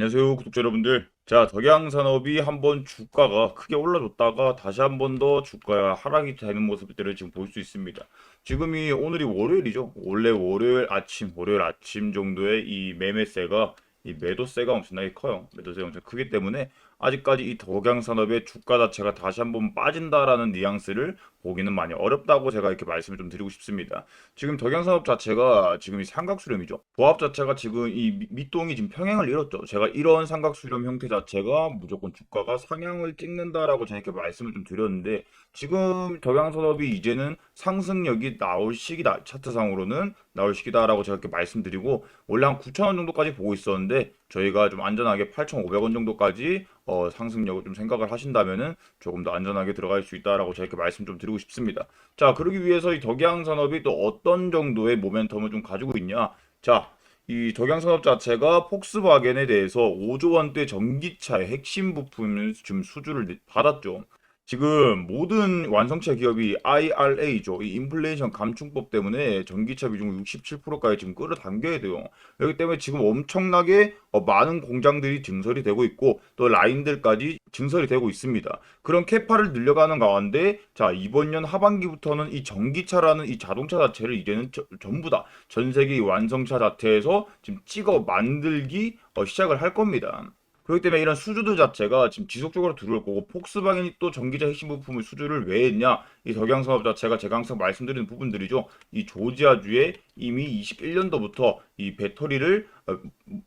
안녕하세요 구독자 여러분들. 자 덕양산업이 한번 주가가 크게 올라줬다가 다시 한 번 더 주가 하락이 되는 모습들을 지금 볼 수 있습니다. 지금이 오늘이 월요일이죠. 원래 월요일 아침 월요일 아침 정도에 이 매매세가 이 매도세가 엄청나게 커요. 매도세가 엄청 크기 때문에 아직까지 이 덕양산업의 주가 자체가 다시 한번 빠진다라는 뉘앙스를 보기는 많이 어렵다고 제가 이렇게 말씀을 좀 드리고 싶습니다. 지금 덕양산업 자체가 지금 이 삼각수렴이죠. 보합 자체가 지금 이 밑- 밑동이 지금 평행을 잃었죠. 제가 이런 삼각수렴 형태 자체가 무조건 주가가 상향을 찍는다라고 제가 이렇게 말씀을 좀 드렸는데 지금 덕양산업이 이제는 상승력이 나올 시기다. 차트상으로는 나올 시기다라고 제가 이렇게 말씀드리고 원래 한 9,000원 정도까지 보고 있었는데 저희가 좀 안전하게 8,500원 정도까지 어, 상승력을 좀 생각을 하신다면은 조금 더 안전하게 들어갈 수 있다라고 제가 이렇게 말씀 좀 드리고 싶습니다. 자, 그러기 위해서 이 덕양 산업이 또 어떤 정도의 모멘텀을 좀 가지고 있냐? 자, 이 덕양 산업 자체가 폭스바겐에 대해서 5조 원대 전기차의 핵심 부품을 지금 수주를 받았죠. 지금 모든 완성차 기업이 IRA죠. 이 인플레이션 감축법 때문에 전기차 비중을 67%까지 지금 끌어당겨야 돼요. 그렇기 때문에 지금 엄청나게 어, 많은 공장들이 증설이 되고 있고 또 라인들까지 증설이 되고 있습니다. 그런 캐파를 늘려가는 가운데 자 이번 년 하반기부터는 이 전기차라는 이 자동차 자체를 이제는 저- 전부 다 전 세계 이 완성차 자체에서 지금 찍어 만들기 어, 시작을 할 겁니다. 그렇기 때문에 이런 수주들 자체가 지금 지속적으로 들어올 거고 폭스바겐이 또 전기차 핵심 부품을 수주를 왜 했냐 이 덕양 사업 자체가 제가 항상 말씀드리는 부분들이죠. 이 조지아주에 이미 21년도부터 이 배터리를 어,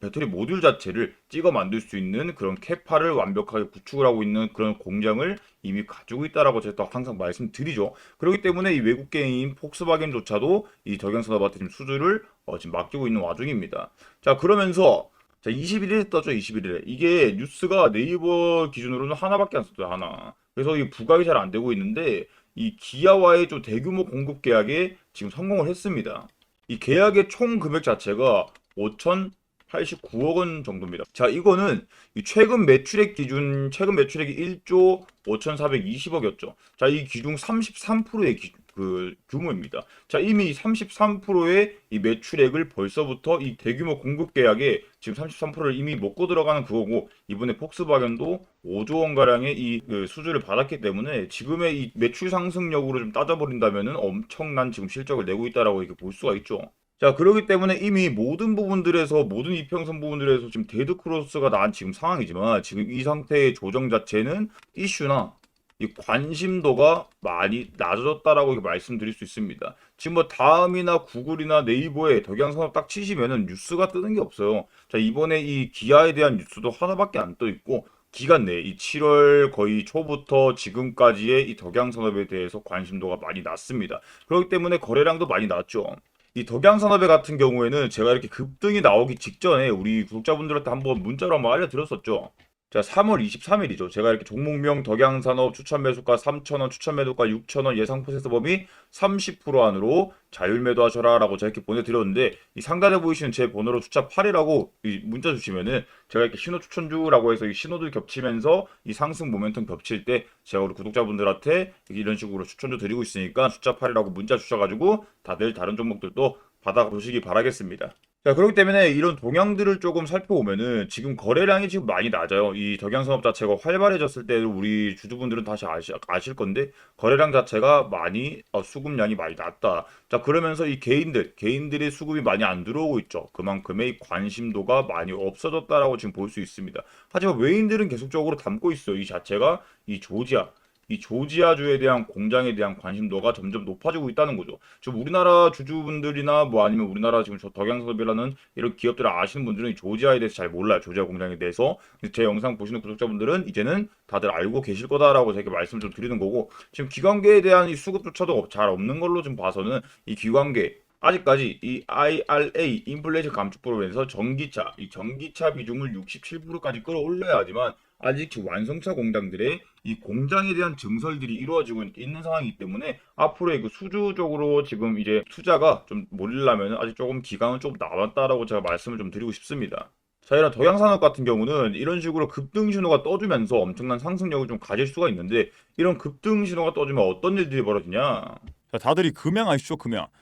배터리 모듈 자체를 찍어 만들 수 있는 그런 캐파를 완벽하게 구축을 하고 있는 그런 공장을 이미 가지고 있다라고 제가 또 항상 말씀드리죠. 그렇기 때문에 이 외국계인 폭스바겐조차도 이 덕양 산업한테 지금 수주를 어, 지금 맡기고 있는 와중입니다. 자 그러면서 자, 21일에 떴죠, 21일에. 이게 뉴스가 네이버 기준으로는 하나밖에 안 썼어요, 하나. 그래서 이 부각이 잘 안 되고 있는데, 이 기아와의 좀 대규모 공급 계약에 지금 성공을 했습니다. 이 계약의 총 금액 자체가 5,089억 원 정도입니다. 자, 이거는 이 최근 매출액 기준, 최근 매출액이 1조 5,420억이었죠. 자, 이 기준 33%의 기, 그 규모입니다. 자, 이미 33%의 이 매출액을 벌써부터 이 대규모 공급 계약에 지금 33%를 이미 먹고 들어가는 그거고 이번에 폭스바겐도 5조 원 가량의 이 그 수주를 받았기 때문에 지금의 이 매출 상승력으로 좀 따져버린다면은 엄청난 지금 실적을 내고 있다라고 이렇게 볼 수가 있죠. 자, 그러기 때문에 이미 모든 부분들에서 모든 이평선 부분들에서 지금 데드 크로스가 난 지금 상황이지만 지금 이 상태의 조정 자체는 이슈나 이 관심도가 많이 낮아졌다라고 말씀드릴 수 있습니다. 지금 뭐 다음이나 구글이나 네이버에 덕양산업 딱 치시면은 뉴스가 뜨는 게 없어요. 자, 이번에 이 기아에 대한 뉴스도 하나밖에 안 떠 있고 기간 내에 이 7월 거의 초부터 지금까지의 이 덕양산업에 대해서 관심도가 많이 낮습니다. 그렇기 때문에 거래량도 많이 낮죠. 이 덕양산업에 같은 경우에는 제가 이렇게 급등이 나오기 직전에 우리 구독자분들한테 한번 문자로 한번 알려드렸었죠. 자, 3월 23일이죠. 제가 이렇게 종목명 덕양산업 추천 매수가 3,000원, 추천 매도가 6,000원, 예상 포세스 범위 30% 안으로 자율 매도하셔라 라고 제가 이렇게 보내드렸는데 이 상단에 보이시는 제 번호로 숫자 8이라고 이 문자 주시면은 제가 이렇게 신호 추천주라고 해서 이 신호들 겹치면서 이 상승 모멘텀 겹칠 때 제가 우리 구독자분들한테 이런 식으로 추천주 드리고 있으니까 숫자 8이라고 문자 주셔가지고 다들 다른 종목들도 받아보시기 바라겠습니다. 자, 그렇기 때문에 이런 동향들을 조금 살펴보면은 지금 거래량이 지금 많이 낮아요. 이 덕양 산업 자체가 활발해졌을 때 우리 주주분들은 다시 아시, 아실 건데 거래량 자체가 많이 어, 수급량이 많이 낮다. 자, 그러면서 이 개인들, 개인들의 수급이 많이 안 들어오고 있죠. 그만큼의 관심도가 많이 없어졌다라고 지금 볼 수 있습니다. 하지만 외인들은 계속적으로 담고 있어요. 이 자체가 이 조지아 이 조지아주에 대한 공장에 대한 관심도가 점점 높아지고 있다는 거죠. 지금 우리나라 주주분들이나 뭐 아니면 우리나라 지금 저 덕양산업이라는 이런 기업들을 아시는 분들은 이 조지아에 대해서 잘 몰라요. 조지아 공장에 대해서. 제 영상 보시는 구독자분들은 이제는 다들 알고 계실 거다라고 제가 말씀을 좀 드리는 거고 지금 기관계에 대한 이 수급조차도 잘 없는 걸로 좀 봐서는 이 기관계 아직까지 이 IRA 인플레이션 감축법으로 인해서 전기차 이 전기차 비중을 67%까지 끌어올려야 하지만 아직 완성차 공장들의 이 공장에 대한 증설들이 이루어지고 있는 상황이기 때문에 앞으로의 그 수주적으로 지금 이제 투자가 좀 몰리려면 아직 조금 기간은 좀 남았다라고 제가 말씀을 좀 드리고 싶습니다. 자, 이런 덕양산업 같은 경우는 이런 식으로 급등 신호가 떠주면서 엄청난 상승력을 좀 가질 수가 있는데 이런 급등 신호가 떠주면 어떤 일들이 벌어지냐? 자, 다들 이 금양 아시죠? 금양.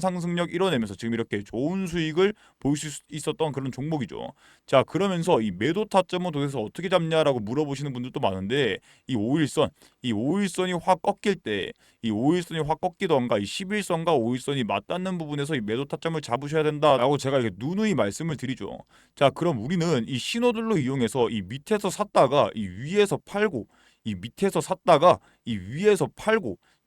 상승력 이뤄내면서 지금 이렇게 좋은 수익을 볼수 있었던 그런 종목이죠. 자, 그러면서 이 매도 타점은 도대체 어떻게 잡냐라고 물어보시는 분들도 많은데 이 5일선, 이 5일선이 확 꺾일 때, 이 5일선이 확 꺾이던가 이 11선과 5일선이 맞닿는 부분에서 이 매도 타점을 잡으셔야 된다라고 제가 이렇게 누누이 말씀을 드리죠. 자, 그럼 우리는 이 신호들로 이용해서 이 밑에서 샀다가 이 위에서 팔고 이 밑에서 샀다가 이 위에서 팔고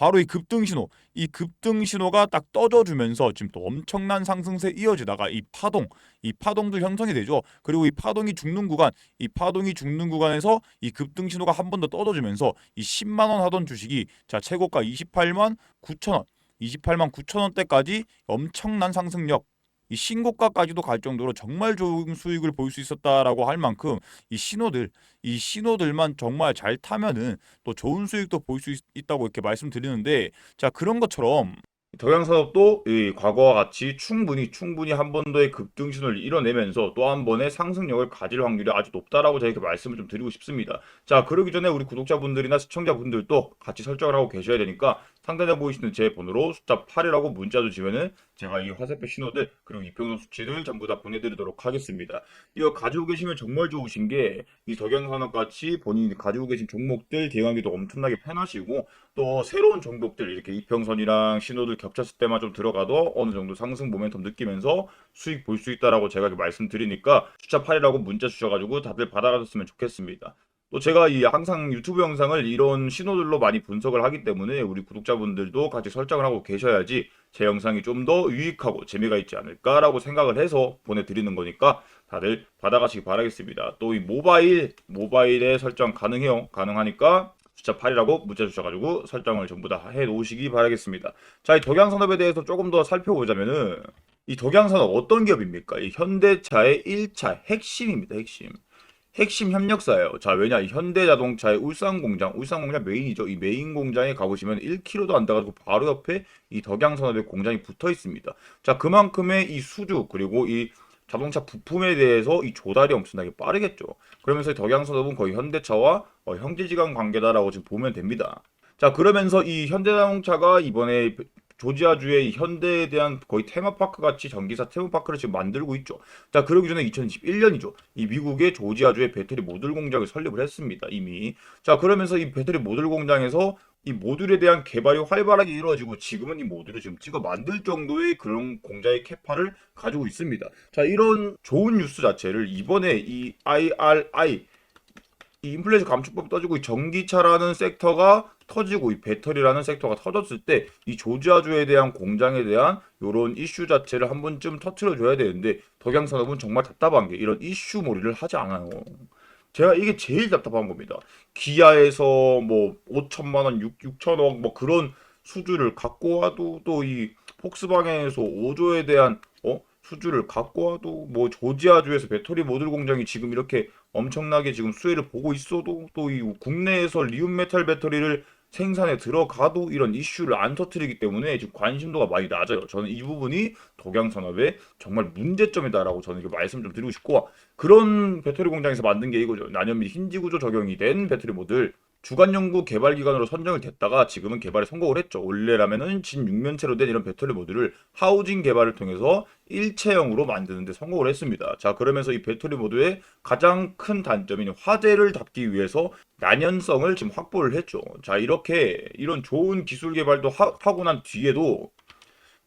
바로 이 급등 신호, 이 급등 신호가 딱 떠져주면서 지금 또 엄청난 상승세 이어지다가 이 파동, 이 파동들 형성이 되죠. 그리고 이 파동이 죽는 구간, 이 파동이 죽는 구간에서 이 급등 신호가 한 번 더 떠져주면서 이 10만 원 하던 주식이 자 최고가 28만 9천 원, 28만 9천 원대까지 엄청난 상승력. 이 신고가까지도 갈 정도로 정말 좋은 수익을 볼 수 있었다라고 할 만큼 이 신호들, 이 신호들만 정말 잘 타면은 또 좋은 수익도 볼 수 있다고 이렇게 말씀드리는데 자 그런 것처럼 덕양산업도 이 과거와 같이 충분히 충분히 한 번 더의 급등신을 이뤄내면서 또 한 번의 상승력을 가질 확률이 아주 높다라고 이렇게 말씀을 좀 드리고 싶습니다. 자, 그러기 전에 우리 구독자분들이나 시청자분들도 같이 설정을 하고 계셔야 되니까 상단에 보이시는 제 번호로 숫자 8이라고 문자 주시면은 제가 이 화살표 신호들 그리고 이평선 수치들 전부 다 보내드리도록 하겠습니다. 이거 가지고 계시면 정말 좋으신 게 이 덕양산업 같이 본인이 가지고 계신 종목들 대응하기도 엄청나게 편하시고 또 새로운 종목들 이렇게 이평선이랑 신호들 겹쳤을 때만 좀 들어가도 어느 정도 상승 모멘텀 느끼면서 수익 볼 수 있다라고 제가 말씀드리니까 숫자 8이라고 문자 주셔가지고 다들 받아가셨으면 좋겠습니다. 또 제가 이 항상 유튜브 영상을 이런 신호들로 많이 분석을 하기 때문에 우리 구독자분들도 같이 설정을 하고 계셔야지 제 영상이 좀 더 유익하고 재미가 있지 않을까라고 생각을 해서 보내드리는 거니까 다들 받아가시기 바라겠습니다. 또 이 모바일, 모바일에 설정 가능해요. 가능하니까 숫자 8이라고 문자 주셔가지고 설정을 전부 다 해 놓으시기 바라겠습니다. 자, 이 덕양산업에 대해서 조금 더 살펴보자면은 이 덕양산업 어떤 기업입니까? 이 현대차의 1차 핵심입니다. 핵심. 핵심 협력사예요. 자, 왜냐? 이 현대자동차의 울산 공장, 울산 공장 메인이죠. 이 메인 공장에 가보시면 1km도 안 돼가지고 바로 옆에 이 덕양산업의 공장이 붙어 있습니다. 자, 그만큼의 이 수주 그리고 이 자동차 부품에 대해서 이 조달이 엄청나게 빠르겠죠. 그러면서 이 덕양산업은 거의 현대차와 어, 형제지간 관계다라고 지금 보면 됩니다. 자, 그러면서 이 현대자동차가 이번에 조지아주의 이 현대에 대한 거의 테마파크 같이 전기사 테마파크를 지금 만들고 있죠. 자, 그러기 전에 2021년이죠. 이 미국의 조지아주의 배터리 모듈 공장을 설립을 했습니다. 이미. 자, 그러면서 이 배터리 모듈 공장에서 이 모듈에 대한 개발이 활발하게 이루어지고 지금은 이 모듈을 지금 찍어 만들 정도의 그런 공장의 캐파를 가지고 있습니다. 자, 이런 좋은 뉴스 자체를 이번에 이 IRI 이 인플레이션 감축법 떠지고 이 전기차라는 섹터가 터지고 이 배터리라는 섹터가 터졌을 때 이 조지아주에 대한 공장에 대한 이런 이슈 자체를 한 번쯤 터트려 줘야 되는데 덕양산업은 정말 답답한 게 이런 이슈 몰이를 하지 않아요. 제가 이게 제일 답답한 겁니다. 기아에서 뭐 5천만 원, 6, 6천억 뭐 그런 수주를 갖고 와도 또 이 폭스바겐에서 5조에 대한 어 수주를 갖고 와도 뭐 조지아주에서 배터리 모듈 공장이 지금 이렇게 엄청나게 지금 수혜를 보고 있어도 또 이 국내에서 리움 메탈 배터리를 생산에 들어가도 이런 이슈를 안 터뜨리기 때문에 지금 관심도가 많이 낮아요. 저는 이 부분이 덕양산업의 정말 문제점이다라고 저는 이렇게 말씀 좀 드리고 싶고 그런 배터리 공장에서 만든 게 이거죠. 난연미 힌지 구조 적용이 된 배터리 모듈 주간 연구 개발 기관으로 선정을 됐다가 지금은 개발에 성공을 했죠. 원래라면은 진 육면체로 된 이런 배터리 모듈을 하우징 개발을 통해서 일체형으로 만드는데 성공을 했습니다. 자, 그러면서 이 배터리 모듈의 가장 큰 단점인 화재를 잡기 위해서 난연성을 지금 확보를 했죠. 자, 이렇게 이런 좋은 기술 개발도 하, 하고 난 뒤에도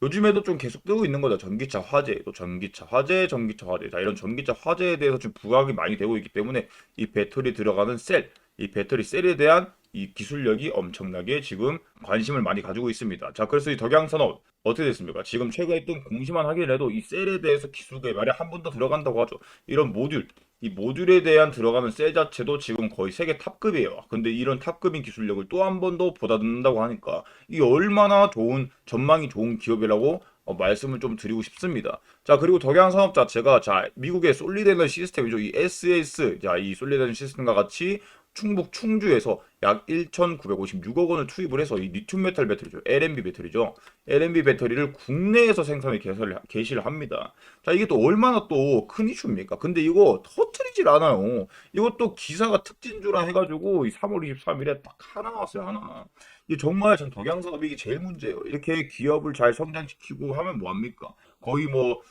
요즘에도 좀 계속 뜨고 있는 거죠. 전기차 화재, 또 전기차 화재, 전기차 화재. 자, 이런 전기차 화재에 대해서 지금 부각이 많이 되고 있기 때문에 이 배터리 들어가는 셀, 이 배터리 셀에 대한 이 기술력이 엄청나게 지금 관심을 많이 가지고 있습니다. 자, 그래서 이 덕양산업 어떻게 됐습니까? 지금 최근에 뜬 공시만 하길래도 이 셀에 대해서 기술 개발에 한 번 더 들어간다고 하죠. 이런 모듈, 이 모듈에 대한 들어가는 셀 자체도 지금 거의 세계 탑급이에요. 근데 이런 탑급인 기술력을 또 한 번 더 보다듬는다고 하니까 이 얼마나 좋은 전망이 좋은 기업이라고 어, 말씀을 좀 드리고 싶습니다. 자 그리고 덕양 산업 자체가 자 미국의 솔리드 에너지 시스템이죠. 이 SAS 자이 솔리드 에너지 시스템과 같이 충북 충주에서 약 1,956억 원을 투입을 해서 이 리튬 메탈 배터리죠. LNB 배터리죠. LNB 배터리를 국내에서 생산에 개설을, 개시를 합니다. 자, 이게 또 얼마나 또 큰 이슈입니까? 근데 이거 터트리질 않아요. 이것도 기사가 특진주라 해가지고 이 3월 23일에 딱 하나 나왔어요, 하나. 이게 정말 전 덕양산업이 이게 제일 문제예요. 이렇게 기업을 잘 성장시키고 하면 뭐합니까? 거의 뭐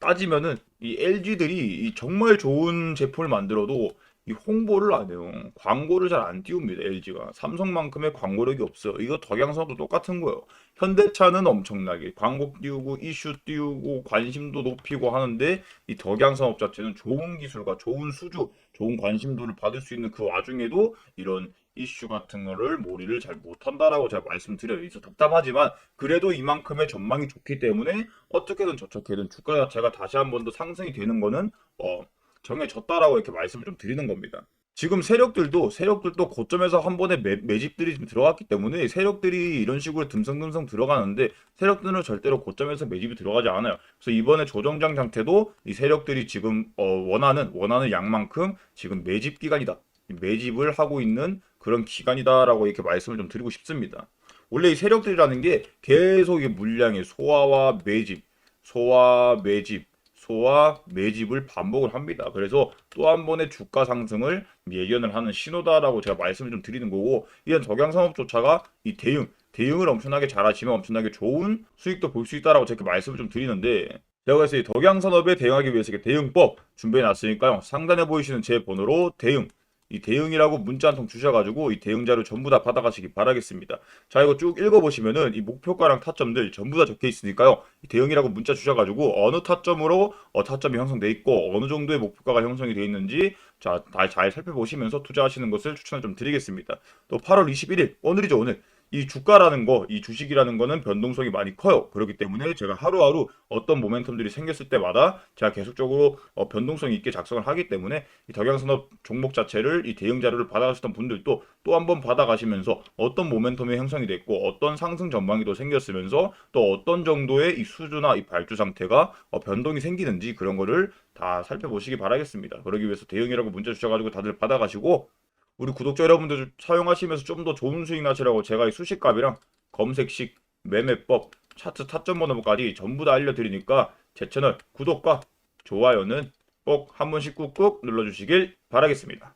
따지면은 이 LG들이 이 정말 좋은 제품을 만들어도 이 홍보를 안 해요. 광고를 잘 안 띄웁니다, LG가. 삼성만큼의 광고력이 없어요. 이거 덕양산업도 똑같은 거예요. 현대차는 엄청나게 광고 띄우고 이슈 띄우고 관심도 높이고 하는데 이 덕양산업 자체는 좋은 기술과 좋은 수주, 좋은 관심도를 받을 수 있는 그 와중에도 이런 이슈 같은 거를 몰이를 잘 못한다라고 제가 말씀드려요. 그래서 답답하지만 그래도 이만큼의 전망이 좋기 때문에 어떻게든 저렇게든 주가 자체가 다시 한 번 더 상승이 되는 거는 어, 정해졌다라고 이렇게 말씀을 좀 드리는 겁니다. 지금 세력들도 세력들도 고점에서 한 번에 매, 매집들이 지금 들어갔기 때문에 세력들이 이런 식으로 듬성듬성 들어가는데 세력들은 절대로 고점에서 매집이 들어가지 않아요. 그래서 이번에 조정장 상태도 이 세력들이 지금 어, 원하는 원하는 양만큼 지금 매집 기간이다. 매집을 하고 있는 그런 기간이다라고 이렇게 말씀을 좀 드리고 싶습니다. 원래 이 세력들이라는 게 계속 이 물량의 소화와 매집, 소화 매집, 소화 매집을 반복을 합니다. 그래서 또 한 번의 주가 상승을 예견을 하는 신호다라고 제가 말씀을 좀 드리는 거고 이런 덕양산업조차가 이 대응 대응을 엄청나게 잘하시면 엄청나게 좋은 수익도 볼 수 있다라고 제가 말씀을 좀 드리는데 제가 그래서 이 덕양 산업에 대응하기 위해서 대응법 준비해 놨으니까요 상단에 보이시는 제 번호로 대응 이 대응이라고 문자 한 통 주셔가지고 이 대응 자료 전부 다 받아가시기 바라겠습니다. 자 이거 쭉 읽어보시면은 이 목표가랑 타점들 전부 다 적혀 있으니까요. 이 대응이라고 문자 주셔가지고 어느 타점으로 어, 타점이 형성돼 있고 어느 정도의 목표가가 형성이 되어 있는지 자잘 살펴보시면서 투자하시는 것을 추천을 좀 드리겠습니다. 또 8월 21일 오늘이죠 오늘. 이 주가라는 거, 이 주식이라는 거는 변동성이 많이 커요. 그렇기 때문에 제가 하루하루 어떤 모멘텀들이 생겼을 때마다 제가 계속적으로 어, 변동성 있게 작성을 하기 때문에 이 덕양산업 종목 자체를 이 대응 자료를 받아가셨던 분들도 또 한번 받아가시면서 어떤 모멘텀이 형성이 됐고 어떤 상승 전망이 또 생겼으면서 또 어떤 정도의 이 수주나 이 발주 상태가 어, 변동이 생기는지 그런 거를 다 살펴보시기 바라겠습니다. 그러기 위해서 대응이라고 문자 주셔가지고 다들 받아가시고 우리 구독자 여러분들 사용하시면서 좀 더 좋은 수익 나시라고 제가 이 수식값이랑 검색식, 매매법, 차트 타점 번호까지 전부 다 알려드리니까 제 채널 구독과 좋아요는 꼭 한 번씩 꾹꾹 눌러주시길 바라겠습니다.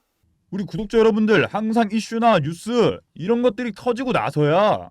우리 구독자 여러분들 항상 이슈나 뉴스 이런 것들이 터지고 나서야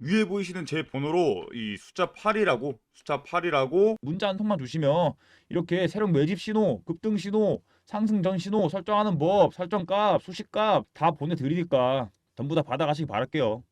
위에 보이시는 제 번호로 이 숫자 8이라고 숫자 8이라고 문자 한 통만 주시면 이렇게 새로운 매집 신호, 급등 신호, 상승 전 신호 설정하는 법, 설정값, 수식값 다 보내드리니까 전부 다 받아가시기 바랄게요.